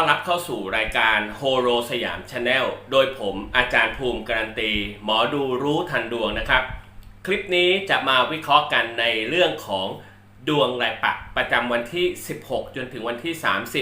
อนรับเข้าสู่รายการโฮโรสยามชาแนลโดยผมอาจารย์ภูมิการันตี หมอดูรู้ทันดวงนะครับ คลิปนี้จะมาวิเคราะห์กันในเรื่องของดวงรายปักประจำวันที่ 16 จนถึงวันที่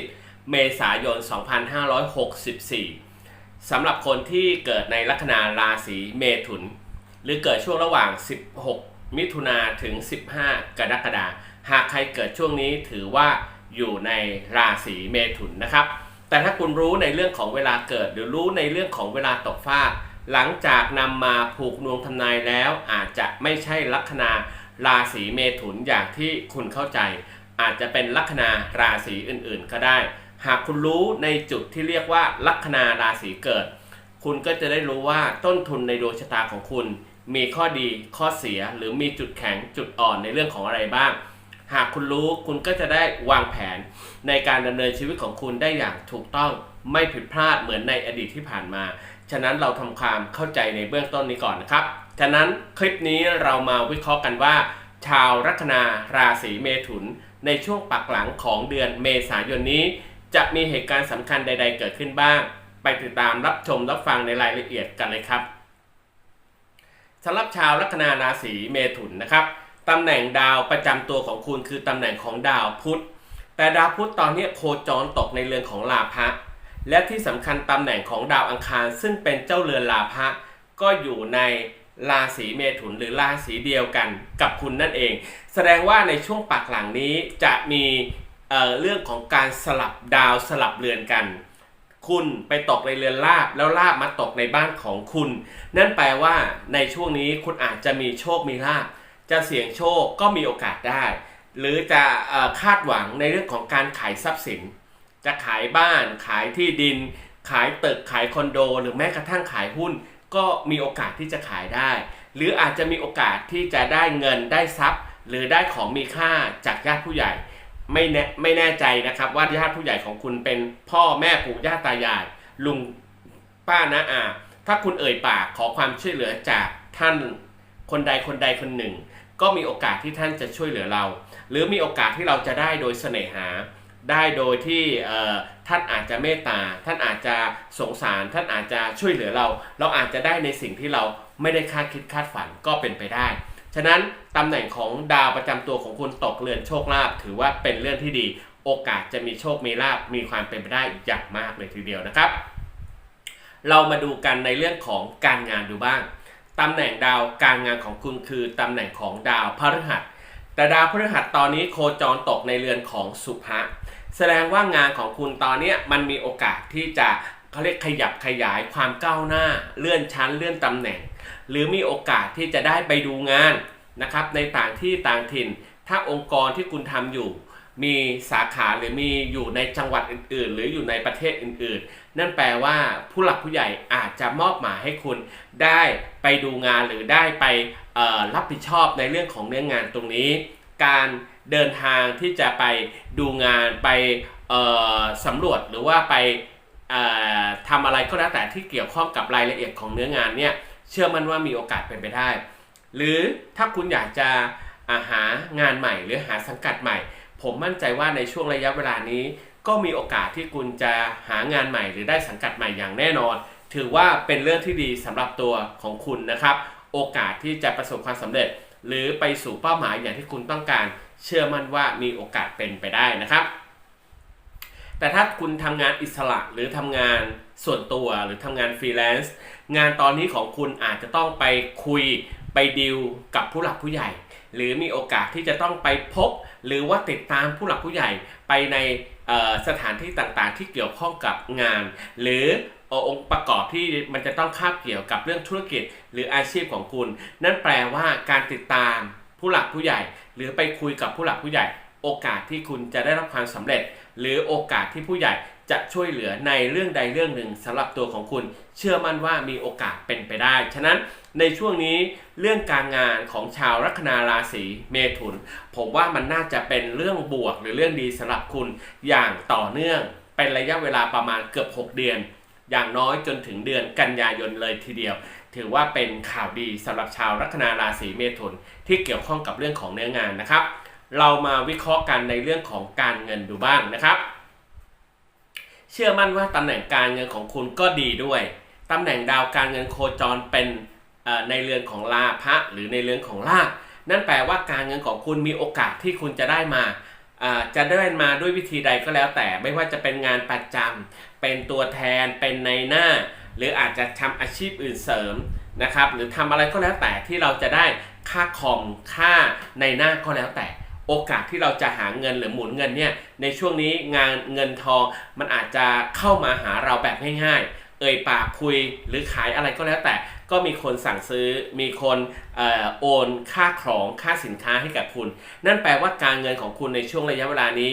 30 เมษายน 2564 สำหรับคนที่เกิดในลัคนาราศีเมถุน หรือเกิดช่วงระหว่าง 16 มิถุนาถึง 15 กรกฎาคมหากใครเกิดช่วงนี้ถือว่าอยู่ในราศีเมถุนนะครับ แต่ถ้าคุณรู้ในเรื่องของเวลาเกิด หรือรู้ในเรื่องของเวลาตกฟากหลังจากนำมาผูกนวงทำนายแล้ว อาจจะไม่ใช่ลัคนาราศีเมถุนอย่างที่คุณเข้าใจ อาจจะเป็นลัคนาราศีอื่นๆ ก็ได้ หากคุณรู้ในจุดที่เรียกว่าลัคนาราศีเกิด คุณก็จะได้รู้ว่าต้นทุนในดวงชะตาของคุณ มีข้อดีข้อเสียหรือมีจุดแข็งจุดอ่อนในเรื่องของอะไรบ้าง หากคุณรู้คุณก็จะได้วางแผนในการดำเนินชีวิตของคุณได้อย่างถูกต้องไม่ผิดพลาดเหมือนในอดีตที่ผ่านมา ฉะนั้นเราทำความเข้าใจในเบื้องต้นนี้ก่อนนะครับ ฉะนั้นคลิปนี้เรามาวิเคราะห์กันว่า ชาวลัคนาราศีเมถุน ในช่วงปักหลังของเดือนเมษายนนี้ จะมีเหตุการณ์สำคัญใด ๆ เกิดขึ้นบ้าง ไปติดตามรับชมรับฟังในรายละเอียดกันเลยครับสำหรับชาวลัคนาราศีเมถุนนะครับ ตำแหน่งดาวประจำตัวของคุณคือตำแหน่งของดาวพุธ แต่ดาวพุธตอนนี้โคจรตกในเรือนของลาภะและที่สำคัญตำแหน่งของดาวอังคารซึ่งเป็นเจ้าเรือนลาภะก็อยู่ในราศีเมถุนหรือราศีเดียวกันกับคุณนั่นเอง แสดงว่าในช่วงปักหลังนี้จะมีเเรื่องของการสลับดาวสลับเรือนกัน คุณไปตกในเรือนลาบแล้วลาบมาตกในบ้านของคุณ นั่นแปลว่าในช่วงนี้คุณอาจจะมีโชคมีลาบ จะเสี่ยงโชคก็มีโอกาสได้ หรือจะคาดหวังในเรื่องของการขายทรัพย์สิน จะขายบ้านขายที่ดิน ขายตึกขายคอนโด หรือแม้กระทั่งขายหุ้น ก็มีโอกาสที่จะขายได้ หรืออาจจะมีโอกาสที่จะได้เงินได้ทรัพย์ หรือได้ของมีค่าจากญาติผู้ใหญ่ไม่แน่ไม่แน่ใจนะครับว่าญาติผู้ใหญ่ของคุณเป็นพ่อแม่ปู่ย่าตายาย ลุงป้านะอาถ้าคุณเอ่ยปากขอความช่วยเหลือจากท่านคนใดคนใดคนหนึ่ง ก็มีโอกาสที่ท่านจะช่วยเหลือเรา หรือมีโอกาสที่เราจะได้โดยเสน่หา ได้โดยที่ท่านอาจจะเมตตา ท่านอาจจะสงสาร ท่านอาจจะช่วยเหลือเรา เราอาจจะได้ในสิ่งที่เราไม่ได้คาดคิดคาดฝันก็เป็นไปได้ ฉะนั้นตำแหน่งของดาวประจำตัวของคุณตกเรือนโชคลาภถือว่าเป็นเรื่องที่ดี โอกาสจะมีโชคมีลาภมีความเป็นไปได้อย่างมากเลยทีเดียวนะครับ เรามาดูกันในเรื่องของการงานดูบ้าง ตำแหน่งดาวการงานของคุณคือตำแหน่งของดาวพฤหัส แต่ดาวพฤหัสตอนนี้โคจรตกในเรือนของสุภะแสดงว่างานของคุณตอนนี้มันมีโอกาสที่จะเขาเรียกขยับขยายความก้าวหน้า เลื่อนชั้นเลื่อนตำแหน่ง หรือมีโอกาสที่จะได้ไปดูงานนะครับในต่างที่ต่างถิ่น ถ้าองค์กรที่คุณทำอยู่ มีสาขาหรือมีอยู่ในจังหวัดอื่น ๆ หรืออยู่ในประเทศอื่น ๆ นั่นแปลว่าผู้หลักผู้ใหญ่อาจจะมอบหมายให้คุณได้ไปดูงานหรือได้ไปรับผิดชอบในเรื่องของเนื้องานตรงนี้ การเดินทางที่จะไปดูงานไปสำรวจหรือว่าไปทำอะไรก็แล้วแต่ที่เกี่ยวข้องกับรายละเอียดของเนื้องานเนี่ยเชื่อมั่นว่ามีโอกาสเป็นไปได้ หรือถ้าคุณอยากจะาหางานใหม่ หรือหาสังกัดใหม่ ผมมั่นใจว่าในช่วงระยะเวลานี้ ก็มีโอกาสที่คุณจะหางานใหม่ หรือได้สังกัดใหม่อย่างแน่นอน ถือว่าเป็นเรื่องที่ดีสำหรับตัวของคุณนะครับ โอกาสที่จะประสบความสำเร็จ หรือไปสู่เป้าหมายอย่างที่คุณต้องการ เชื่อมั่นว่ามีโอกาสเป็นไปได้นะครับ แต่ถ้าคุณทำงานอิสระหรือทำงานส่วนตัวหรือทำงานฟรีแลนซ์งานตอนนี้ของคุณอาจจะต้องไปคุยไปดิวกับผู้หลักผู้ใหญ่ หรือมีโอกาสที่จะต้องไปพบ หรือว่าติดตามผู้หลักผู้ใหญ่ไปในสถานที่ต่างๆ ที่เกี่ยวข้องกับงาน หรือองค์ประกอบที่มันจะต้องคาบเกี่ยวกับเรื่องธุรกิจ หรืออาชีพของคุณ นั่นแปลว่าการติดตามผู้หลักผู้ใหญ่ หรือไปคุยกับผู้หลักผู้ใหญ่ โอกาสที่คุณจะได้รับความสำเร็จ หรือโอกาสที่ผู้ใหญ่จะช่วยเหลือในเรื่องใดเรื่องหนึ่งสำหรับตัวของคุณ เชื่อมั่นว่ามีโอกาสเป็นไปได้ ฉะนั้น ในช่วงนี้เรื่องการงานของชาวลัคนาราศีเมถุน ผมว่ามันน่าจะเป็นเรื่องบวกหรือเรื่องดีสำหรับคุณอย่างต่อเนื่อง เป็นระยะเวลาประมาณเกือบ 6 เดือน อย่างน้อยจนถึงเดือนกันยายนเลยทีเดียว ถือว่าเป็นข่าวดีสำหรับชาวลัคนาราศีเมถุน ที่เกี่ยวข้องกับเรื่องของเนื้องานนะครับ เรามาวิเคราะห์กันในเรื่องของการเงินดูบ้างนะครับ เชื่อมั่นว่าตำแหน่งการเงินของคุณก็ดีด้วยตำแหน่งดาวการเงินโคจรเป็น ในเรือนของลาภะหรือในเรือนของลาภนั่นแปลว่าการเงินของคุณมีโอกาสที่คุณจะได้มาอ่าจะได้มาด้วยวิธีใดก็แล้วแต่ไม่ว่าจะเป็นงานประจำเป็นตัวแทนเป็นในหน้า หรืออาจจะทำอาชีพอื่นเสริมนะครับหรือทำอะไรก็แล้วแต่ที่เราจะได้ค่าคอมค่าในหน้าก็แล้วแต่ โอกาสที่เราจะหาเงินหรือหมุนเงินเนี่ยในช่วงนี้งานเงินทองมันอาจจะเข้ามาหาเราแบบง่ายๆ เอ่ยปากคุยหรือขายอะไรก็แล้วแต่ก็มีคนสั่งซื้อมีคนออโอนค่าของค่าสินค้าให้กับคุณ นั่นแปลว่าการเงินของคุณในช่วงระยะเวลานี้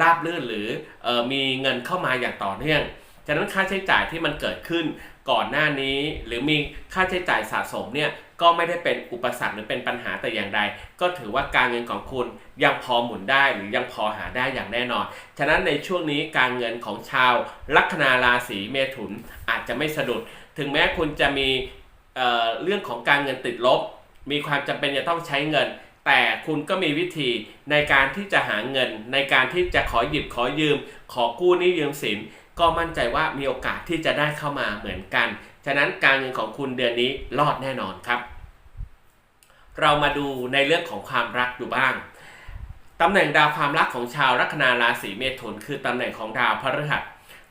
ราบรื่นหรือออมีเงินเข้ามาอย่างต่อเนื่อง ฉะนั้นค่าใช้จ่ายที่มันเกิดขึ้นก่อนหน้านี้ หรือมีค่าใช้จ่ายสะสมเนี่ยก็ไม่ได้เป็นอุปสรรคหรือเป็นปัญหาแต่อย่างใด ก็ถือว่าการเงินของคุณยังพอหมุนได้หรือยังพอหาได้อย่างแน่นอน ฉะนั้นในช่วงนี้การเงินของชาวลัคนาราศีเมถุนอาจจะไม่สะดุด ถึงแม้คุณจะมีเเรื่องของการเงินติดลบ มีความจำเป็นจะต้องใช้เงิน แต่คุณก็มีวิธีในการที่จะหาเงิน ในการที่จะขอหยิบขอยืม ขอกู้นี้ยืมสิน ก็มั่นใจว่ามีโอกาสที่จะได้เข้ามาเหมือนกัน ฉะนั้นการเงินของคุณเดือนนี้รอดแน่นอนครับ เรามาดูในเรื่องของความรักดูบ้างตำแหน่งดาวความรักของชาวลัคนาราศีเมถุนคือตำแหน่งของดาวพฤหัส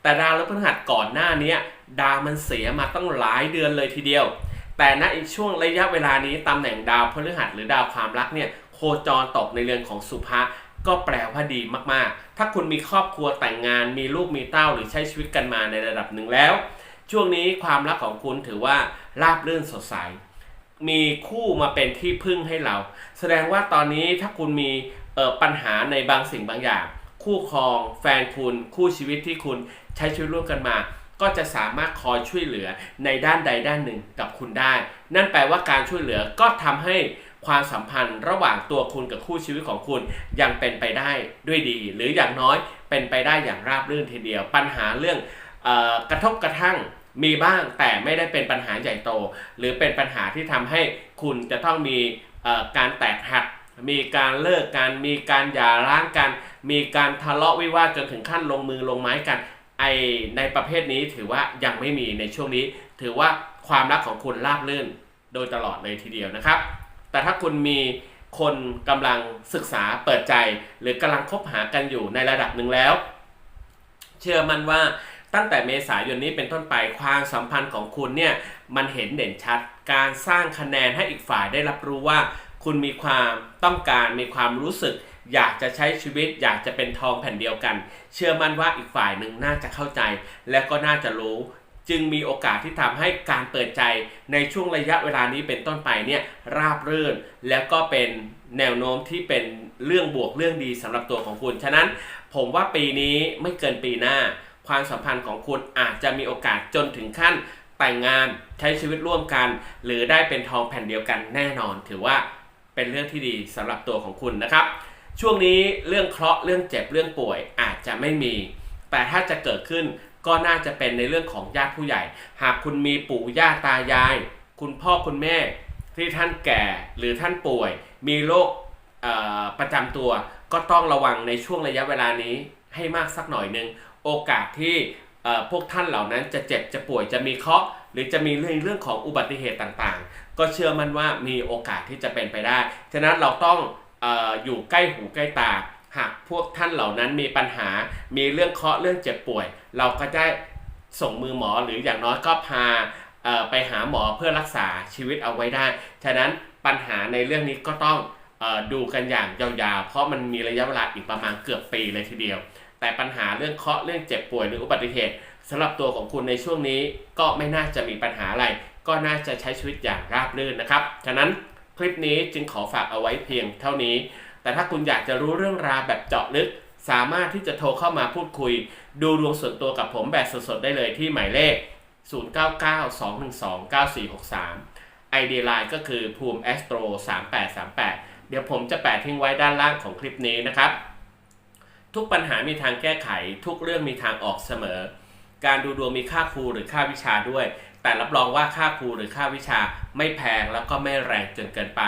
แต่ดาวพฤหัสก่อนหน้านี้ดาวมันเสียมาต้องหลายเดือนเลยทีเดียว แต่ณอีกช่วงระยะเวลานี้ตำแหน่งดาวพฤหัสหรือดาวความรักเนี่ยโคจรตกในเรือนของสุภะ ก็แปลว่าดีมากๆ ถ้าคุณมีครอบครัวแต่งงาน มีลูกมีเต้าหรือใช้ชีวิตกันมาในระดับหนึ่งแล้ว ช่วงนี้ความรักของคุณถือว่าราบรื่นสดใส มีคู่มาเป็นที่พึ่งให้เรา แสดงว่าตอนนี้ถ้าคุณมีปัญหาในบางสิ่งบางอย่าง คู่ครอง แฟนคุณ คู่ชีวิตที่คุณใช้ชีวิตร่วมกันมา ก็จะสามารถคอยช่วยเหลือในด้านใดด้านหนึ่งกับคุณได้ นั่นแปลว่าการช่วยเหลือก็ทำให้ ความสัมพันธ์ระหว่างตัวคุณกับคู่ชีวิตของคุณยังเป็นไปได้ด้วยดี หรืออย่างน้อยเป็นไปได้อย่างราบรื่นทีเดียว ปัญหาเรื่องออกระทบกระทั่งมีบ้างแต่ไม่ได้เป็นปัญหาใหญ่โต หรือเป็นปัญหาที่ทำให้คุณจะต้องมีการแตกหัก มีการเลิกกัน มีการหย่าร้างกัน มีการทะเลาะวิวาทจนถึงขั้นลงมือลงไม้กันไอในประเภทนี้ถือว่ายังไม่มีในช่วงนี้ ถือว่าความรักของคุณราบรื่นโดยตลอดเลยทีเดียวนะครับ แต่ถ้าคุณมีคนกำลังศึกษาเปิดใจ หรือกำลังคบหากันอยู่ในระดับหนึ่งแล้ว เชื่อมั่นว่าตั้งแต่เมษายนนี้เป็นต้นไปความสัมพันธ์ของคุณเนี่ยมันเห็นเด่นชัด การสร้างคะแนนให้อีกฝ่ายได้รับรู้ว่า คุณมีความต้องการมีความรู้สึก อยากจะใช้ชีวิต อยากจะเป็นทองแผ่นเดียวกัน เชื่อมั่นว่าอีกฝ่ายหนึ่งน่าจะเข้าใจ และก็น่าจะรู้ จึงมีโอกาสที่ทำให้การเปิดใจในช่วงระยะเวลานี้เป็นต้นไปเนี่ยราบรื่น แล้วก็เป็นแนวโน้มที่เป็นเรื่องบวกเรื่องดีสำหรับตัวของคุณ ฉะนั้นผมว่าปีนี้ไม่เกินปีหน้า ความสัมพันธ์ของคุณอาจจะมีโอกาสจนถึงขั้นแต่งงานใช้ชีวิตร่วมกัน หรือได้เป็นทองแผ่นเดียวกันแน่นอน ถือว่าเป็นเรื่องที่ดีสำหรับตัวของคุณนะครับ ช่วงนี้เรื่องเคราะห์เรื่องเจ็บเรื่องป่วยอาจจะไม่มี แต่ถ้าจะเกิดขึ้น ก็น่าจะเป็นในเรื่องของญาติผู้ใหญ่ หากคุณมีปู่ย่าตายาย คุณพ่อคุณแม่ที่ท่านแก่หรือท่านป่วย มีโรคประจำตัว ก็ต้องระวังในช่วงระยะเวลานี้ให้มากสักหน่อยหนึ่งโอกาสที่พวกท่านเหล่านั้นจะเจ็บจะป่วยจะมีเคราะห์หรือจะมีเรื่องเรื่องของอุบัติเหตุต่างๆ ก็เชื่อมั่นว่ามีโอกาสที่จะเป็นไปได้ ฉะนั้นเราต้องอออยู่ใกล้หูใกล้ตา หากพวกท่านเหล่านั้นมีปัญหา มีเรื่องเคราะห์เรื่องเจ็บป่วย เราก็ได้ส่งมือหมอหรืออย่างน้อยก็พาไปหาหมอเพื่อรักษาชีวิตเอาไว้ได้ ฉะนั้นปัญหาในเรื่องนี้ก็ต้องอดูกันอย่างยาวๆ เพราะมันมีระยะเวลาอีกประมาณเกือบปีเลยทีเดียว แต่ปัญหาเรื่องเคาะเรื่องเจ็บป่วยหรืออุบัติเหตุสำหรับตัวของคุณในช่วงนี้ก็ไม่น่าจะมีปัญหาอะไร ก็น่าจะใช้ชีวิตอย่างราบรื่นนะครับ ฉะนั้นคลิปนี้จึงขอฝากเอาไว้เพียงเท่านี้ แต่ถ้าคุณอยากจะรู้เรื่องราวแบบเจาะลึก สามารถที่จะโทรเข้ามาพูดคุย ดูดวงส่วนตัวกับผมแบบสดๆได้เลยที่หมายเลข 0992129463 ID Line ก็คือภูมิ Astro 3838 เดี๋ยวผมจะแปะทิ้งไว้ด้านล่างของคลิปนี้นะครับ ทุกปัญหามีทางแก้ไข ทุกเรื่องมีทางออกเสมอ การดูดวงมีค่าครูหรือค่าวิชาด้วย แต่รับรองว่าค่าครูหรือค่าวิชาไม่แพงแล้วก็ไม่แรงจนเกินไป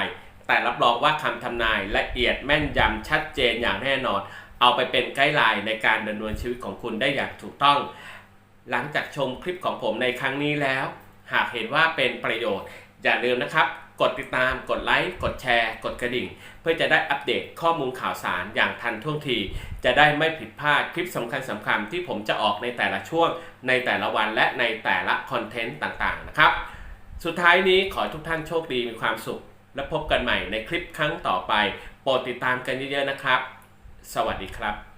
แต่รับรองว่าคำทำนายละเอียดแม่นยำชัดเจนอย่างแน่นอน เอาไปเป็นไกด์ไลน์ในการดำเนินชีวิตของคุณได้อย่างถูกต้อง หลังจากชมคลิปของผมในครั้งนี้แล้ว หากเห็นว่าเป็นประโยชน์ อย่าลืมนะครับ กดติดตาม กดไลค์ กดแชร์ กดกระดิ่ง เพื่อจะได้อัปเดตข้อมูลข่าวสารอย่างทันท่วงที จะได้ไม่ผิดพลาดคลิปสำคัญสำคัญที่ผมจะออกในแต่ละช่วง ในแต่ละวันและในแต่ละคอนเทนต์ต่างๆนะครับ สุดท้ายนี้ขอทุกท่านโชคดีมีความสุข และพบกันใหม่ในคลิปครั้งต่อไป โปรดติดตามกันเยอะๆนะครับ สวัสดีครับ